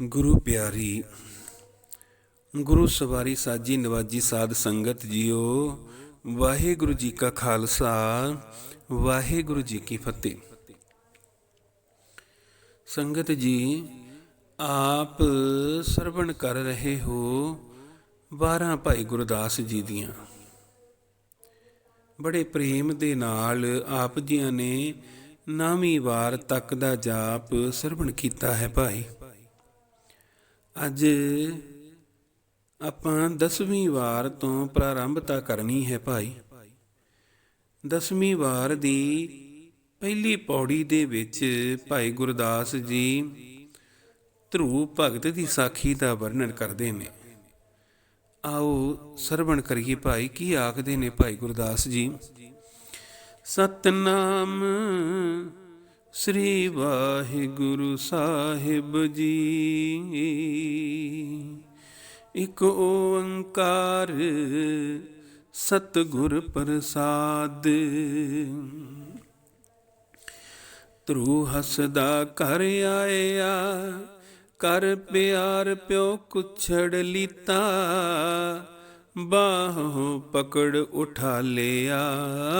ਗੁਰੂ ਪਿਆਰੀ, ਗੁਰੂ ਸਵਾਰੀ ਸਾਜੀ ਨਵਾਜੀ ਸਾਧ ਸੰਗਤ ਜੀਓ, ਵਾਹਿਗੁਰੂ ਜੀ ਕਾ ਖਾਲਸਾ, ਵਾਹਿਗੁਰੂ ਜੀ ਕੀ ਫਤਿਹ। ਸੰਗਤ ਜੀ, ਆਪ ਸਰਵਣ ਕਰ ਰਹੇ ਹੋ 12 ਭਾਈ ਗੁਰਦਾਸ ਜੀ ਦੀਆਂ। ਬੜੇ ਪ੍ਰੇਮ ਦੇ ਨਾਲ ਆਪ ਜੀਆਂ ਨੇ ਨਾਵੀਂ ਵਾਰ ਤੱਕ ਦਾ ਜਾਪ ਸਰਵਣ ਕੀਤਾ ਹੈ ਭਾਈ। ਅੱਜ ਆਪਾਂ 10ਵੀਂ ਵਾਰ ਤੋਂ ਪ੍ਰਾਰੰਭਤਾ ਕਰਨੀ ਹੈ ਭਾਈ। 10ਵੀਂ ਵਾਰ ਦੀ ਪਹਿਲੀ ਪੌੜੀ ਦੇ ਵਿੱਚ ਭਾਈ ਗੁਰਦਾਸ ਜੀ ਧਰੂ ਭਗਤ ਦੀ ਸਾਖੀ ਦਾ ਵਰਣਨ ਕਰਦੇ ਨੇ। ਆਓ ਸਰਵਣ ਕਰੀਏ ਭਾਈ, ਕੀ ਆਖਦੇ ਨੇ ਭਾਈ ਗੁਰਦਾਸ ਜੀ? ਸਤਨਾਮ ਸ੍ਰੀ ਵਾਹਿਗੁਰੂ ਸਾਹਿਬ ਜੀ। ਇਕ ਓੰਕਾਰ ਸਤਿਗੁਰ ਪ੍ਰਸਾਦ। ਤਰੂ ਹਸਦਾ ਕਰ ਆਇਆ ਕਰ ਪਿਆਰ ਪਿਓ ਕੁਛੜ ਲੀਤਾ। ਬਾਹੋਂ ਪਕੜ ਉਠਾ ਲਿਆ,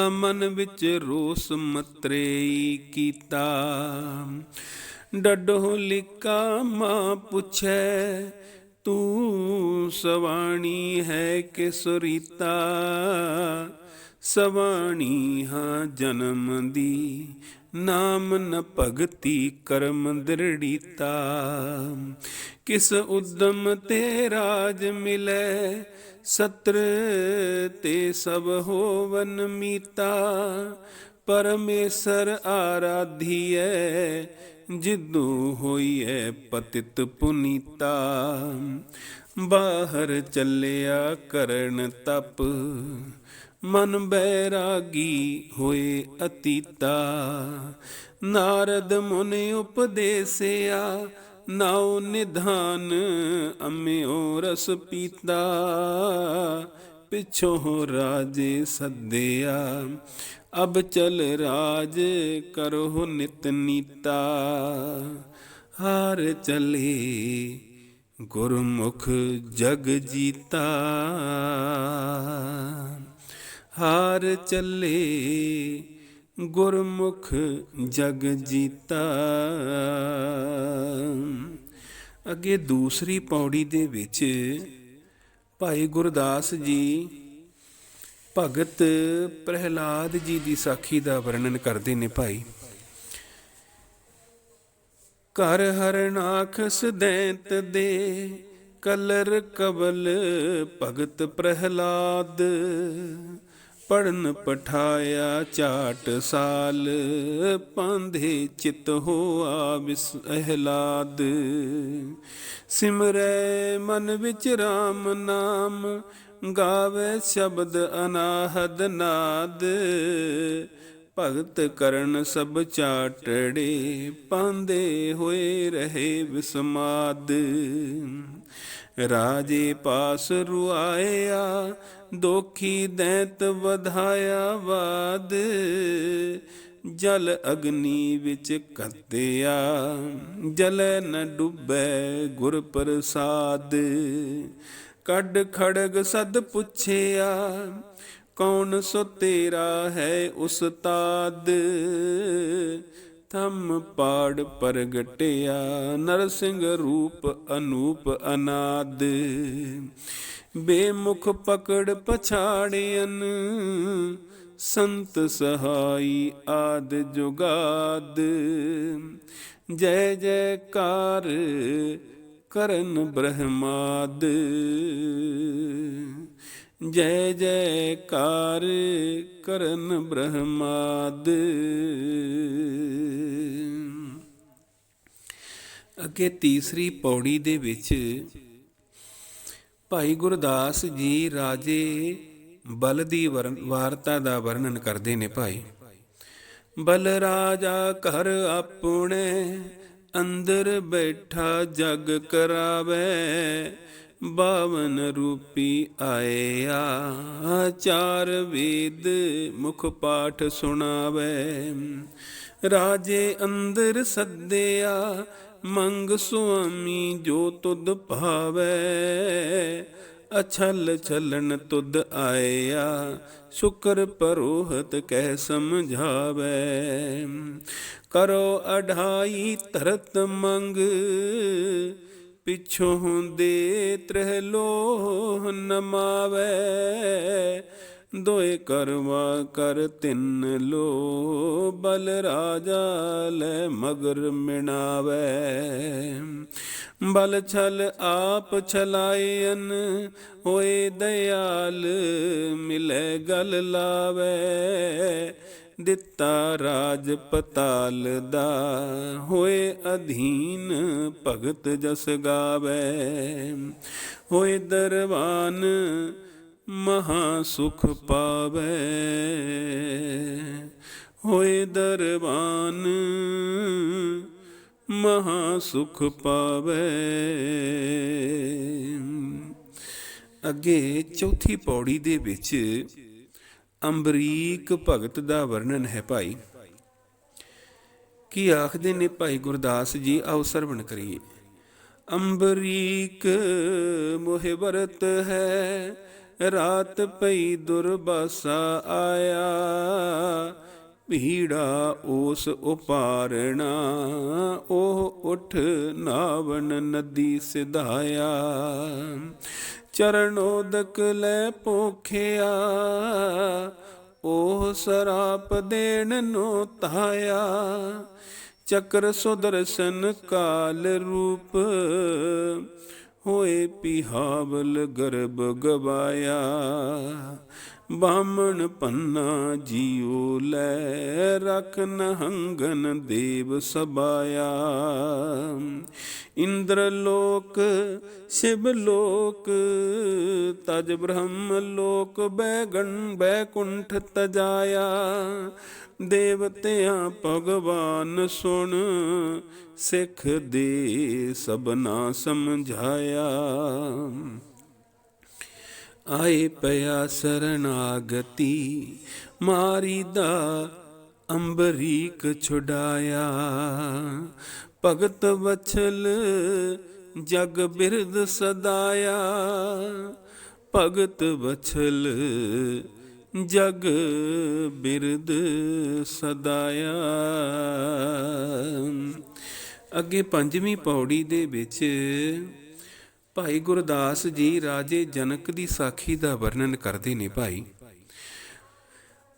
ਮਨ ਵਿੱਚ ਰੋਸ ਮਤਰੇਈ ਕੀਤਾ। ਡੱਡੋ ਲਿਕਾ, ਮਾਂ ਪੁੱਛੈ, ਤੂੰ ਸਵਾਣੀ ਹੈ ਕਿ ਸੁਰੀਤਾ ਸਵਾਣੀ ਹਾਂ ਜਨਮ ਦੀ ਨਾਮ ਨ ਭਗਤੀ ਕਰਮ ਦ੍ਰਿੜੀਤਾ। ਕਿਸ ਉਦਮ ਤੇ ਰਾਜ ਮਿਲੈ, ਸਤਰ ਤੇ ਸਭ ਹੋਵਨ ਮੀਤਾ। ਪਰਮੇਸ਼ਰ ਆਰਾਧੀਐ, ਜਿੱਦੂ ਹੋਈਐ ਪਤਿਤ ਪੁਨੀਤਾ। ਬਾਹਰ ਚੱਲਿਆ ਕਰਨ ਤਪ ਮਨ ਬੈਰਾਗੀ ਹੋਏ ਅਤੀਤਾ। ਨਾਰਦ ਮੁਨੀ ਉਪਦੇਸਿਆ, ਨਾਉ ਨਿਧਾਨ ਅਮਿਓ ਰਸ ਪੀਤਾ। ਪਿਛੋਂ ਰਾਜੇ ਸੱਦਿਆ, ਅਬ ਚਲ ਰਾਜ ਕਰੋ ਨਿਤ ਨੀਤਾ। ਹਾਰ ਚਲੇ ਗੁਰਮੁਖ ਜਗ ਜੀਤਾ। ਹਾਰ ਚੱਲੇ, ਗੁਰਮੁਖ ਜਗ ਜੀਤਾ। ਅੱਗੇ ਦੂਸਰੀ ਪੌੜੀ ਦੇ ਵਿੱਚ ਭਾਈ ਗੁਰਦਾਸ ਜੀ ਭਗਤ ਪ੍ਰਹਿਲਾਦ ਜੀ ਦੀ ਸਾਖੀ ਦਾ ਵਰਣਨ ਕਰਦੇ ਨੇ ਭਾਈ। ਕਰ ਹਰਨਾਖਸ ਦੈਂਤ ਦੇ, ਕਲਰ ਕਬਲ ਭਗਤ ਪ੍ਰਹਿਲਾਦ। ਪੜਨ ਪਠਾਇਆ ਚਾਟ ਸਾਲ, ਪਾਂਧੇ ਚਿਤ ਹੋਆ ਵਿਸ ਅਹਲਾਦ। ਸਿਮਰੈ ਮਨ ਵਿੱਚ RAM ਨਾਮ, ਗਾਵੇ ਸ਼ਬਦ ਅਨਾਹਦ ਨਾਦ। ਭਗਤ ਕਰਨ ਸਭ ਚਾਟੜੇ ਪਾਂਦੇ ਹੋਏ ਰਹੇ ਵਿਸਮਾਦ। ਰਾਜੇ ਪਾਸ ਰੁਆਇਆ, ਦੋਖੀ ਦੈਂਤ ਵਧਾਇਆ ਵਾਦ। ਜਲ ਅਗਨੀ ਵਿੱਚ ਕੱਤਿਆ, ਜਲ ਨ ਡੁੱਬੈ ਗੁਰ ਪ੍ਰਸਾਦ। ਕੱਢ ਖੜਗ ਸਦ ਪੁੱਛਿਆ ਕੌਣ ਸੋ ਤੇਰਾ ਹੈ ਉਸਤਾਦ? ਥੰਮ ਪਾੜ ਪ੍ਰਗਟਿਆ, ਨਰਸਿੰਘ ਰੂਪ ਅਨੂਪ ਅਨਾਦ। ਬੇਮੁਖ ਪਕੜ ਪਛਾੜਿਅਨ ਸੰਤ ਸਹਾਈ ਆਦ ਜੁਗਾਦ। ਜੈ ਜੈਕਾਰ ਕਰਨ ਬ੍ਰਹਮਾਦ। ਜੈ ਜੈਕਾਰ ਕਰਨ ਬ੍ਰਹਮਾਦ। ਅੱਗੇ ਤੀਸਰੀ ਪੌੜੀ ਦੇ ਵਿੱਚ ਭਾਈ ਗੁਰਦਾਸ ਜੀ ਰਾਜੇ ਬਲ ਦੀ ਵਾਰਤਾ ਦਾ ਵਰਣਨ ਕਰਦੇ ਨੇ ਭਾਈ। ਬਲ ਰਾਜਾ ਘਰ ਆਪਣੇ ਅੰਦਰ ਬੈਠਾ ਜਗ ਕਰਾਵੇ ਬਾਵਨ ਰੂਪੀ ਆਇਆ, ਚਾਰ ਵੇਦ ਮੁਖ ਪਾਠ ਸੁਣਾਵੇ। ਰਾਜੇ ਅੰਦਰ ਸੱਦਿਆ, ਮੰਗ ਸੁਆਮੀ ਜੋ ਤੁਧ ਭਾਵੈ। ਅਛਲ ਛਲਣ ਤੁਧ ਆਇਆ, ਸ਼ੁਕਰ ਪਰੋਹਤ ਕਹਿ ਸਮਝਾਵੇ। ਕਰੋ ਅਢਾਈ ਤਰਤ ਮੰਗ ਪਿਛੋਂ ਦੇ ਤ੍ਰਹਿ ਲੋਹ ਨਮਾਵੇ ਦੋਏ ਕਰਵਾ ਕਰ ਤਿੰਨ ਲੋ ਬਲ ਰਾਜਾ ਲੈ ਮਗਰ ਮਿਣਾਵੇ। ਬਲ ਛਲ ਆਪ ਛਲਾਇਨ ਹੋਏ ਦਇਆਲ ਮਿਲੇ ਗਲ ਲਾਵੇ। ਦਿੱਤਾ ਰਾਜ ਪਤਾਲ ਦਾ, ਹੋਏ ਅਧੀਨ ਭਗਤ ਜਸ ਗਾਵੇ। ਹੋਏ ਦਰਬਾਨ ਮਹਾ ਸੁਖ ਪਾਵੇ। ਹੋਏ ਦਰਬਾਨ ਮਹਾ ਸੁਖ ਪਾਵੇ। ਅੱਗੇ ਚੌਥੀ ਪੌੜੀ ਦੇ ਵਿੱਚ ਅੰਬਰੀਕ ਭਗਤ ਦਾ ਵਰਣਨ ਹੈ ਭਾਈ। ਕੀ ਆਖਦੇ ਨੇ ਭਾਈ ਗੁਰਦਾਸ ਜੀ, ਆਓ ਸਰਵਣ ਕਰੀਏ। ਅੰਬਰੀਕ ਮੋਹਿ ਵਰਤ ਹੈ, ਰਾਤ ਪਈ ਦੁਰਬਾਸਾ ਆਇਆ। ਭੀੜਾ ਉਸ ਉਪਾਰਣਾ, ਉਹ ਉਠ ਨਾਵਨ ਨਦੀ ਸਿਧਾਇਆ। ਚਰਨੋਦਕ ਲੈ ਪੋਖਿਆ ਉਹ ਸਰਾਪ ਦੇਣ ਨੂੰ ਤਾਇਆ। ਚੱਕਰ ਸੁਦਰਸ਼ਨ ਕਾਲ ਰੂਪ, ਹੋਏ ਪਿਹਾਵਲ ਗਰਬ ਗਵਾਇਆ। ਬਾਮਣ ਪੰਨਾ ਜੀਉ ਲੈ ਰਖ ਨਹੰਗਨ ਦੇਵ ਸਬਾਇਆ। ਇੰਦਰ ਲੋਕ, ਸ਼ਿਵ ਲੋਕ, ਤਜ ਬ੍ਰਹਮ ਲੋਕ, ਬੈਗਣ ਬੈਕੁੰਠ ਤਜਾਇਆ। ਦੇਵਤਿਆਂ ਭਗਵਾਨ ਸੁਣ, ਸਿੱਖ ਦੇ ਸਭਨਾ ਸਮਝਾਇਆ। ਆਏ ਪਿਆ ਸਰਨਾਗਤੀ ਮਾਰੀ ਦਾ ਅੰਬਰੀਕ ਛੁਡਾਇਆ। ਭਗਤ ਵਛਲ ਜਗ ਬਿਰਦ ਸਦਾਇਆ। ਭਗਤ ਵਛਲ ਜਗ ਬਿਰਦ ਸਦਾਇਆ। ਅੱਗੇ ਪੰਜਵੀਂ ਪੌੜੀ ਦੇ ਵਿੱਚ ਭਾਈ ਗੁਰਦਾਸ ਜੀ ਰਾਜੇ ਜਨਕ ਦੀ ਸਾਖੀ ਦਾ ਵਰਣਨ ਕਰਦੇ ਨੇ ਭਾਈ।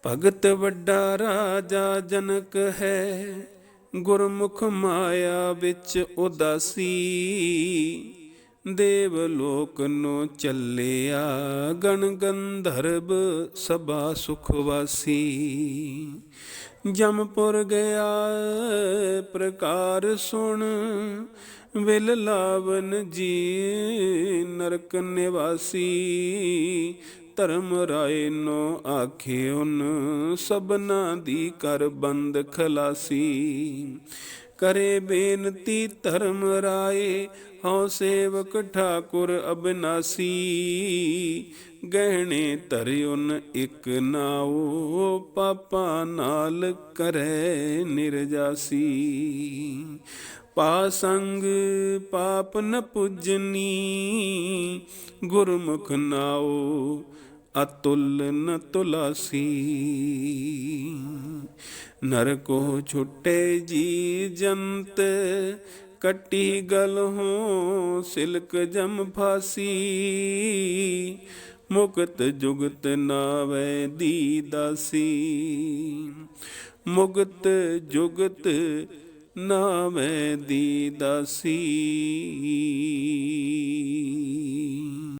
ਭਗਤ ਵੱਡਾ ਰਾਜਾ ਜਨਕ ਹੈ ਗੁਰਮੁਖ ਮਾਇਆ ਵਿੱਚ ਉਦਾਸੀ, ਦੇਵ ਲੋਕ ਨੂੰ ਚੱਲਿਆ, ਗਣ ਗੰਧਰਵ ਸਭਾ ਸੁਖਵਾਸੀ ਜਮਪੁਰ ਗਿਆ, ਪ੍ਰਕਾਰ ਸੁਣ, ਵਿਲ ਲਾਵਨ ਜੀ ਨਰਕ ਨਿਵਾਸੀ। ਧਰਮ ਰਾਏ ਨੋ ਆਖਿਉਨ ਸਬਨਾ ਦੀ ਕਰ ਬੰਦ ਖਲਾਸੀ। ਕਰੇ ਬੇਨਤੀ ਧਰਮ ਰਾਏ, ਹਉ ਸੇਵਕ ਠਾਕੁਰ ਅਬਨਾਸੀ। ਗਹਿਣੇ ਧਰਿਉਨ ਇੱਕ ਨਾਉ, ਪਾਪਾ ਨਾਲ ਕਰੇ ਨਿਰਜਾਸੀ। ਪਾਸੰਗ ਪਾਪ ਨ ਪੁਜਨੀ, ਗੁਰਮੁਖ ਨਾਉ ਅਤੁਲ ਨ ਤੁਲਾਸੀ। ਨਰ ਕੋ ਛੁੱਟੇ ਜੀ ਜੰਤ, ਕੱਟੀ ਗਲ ਹੋ ਸਿਲਕ ਜਮ ਫਾਸੀ। ਮੁਕਤ ਜੁਗਤ ਨਾਵੇ ਦੀ ਦਾਸੀ। ਮੁਕਤ ਜੁਗਤ ਨਾਵੇਂ ਦੀ ਦਾਸੀ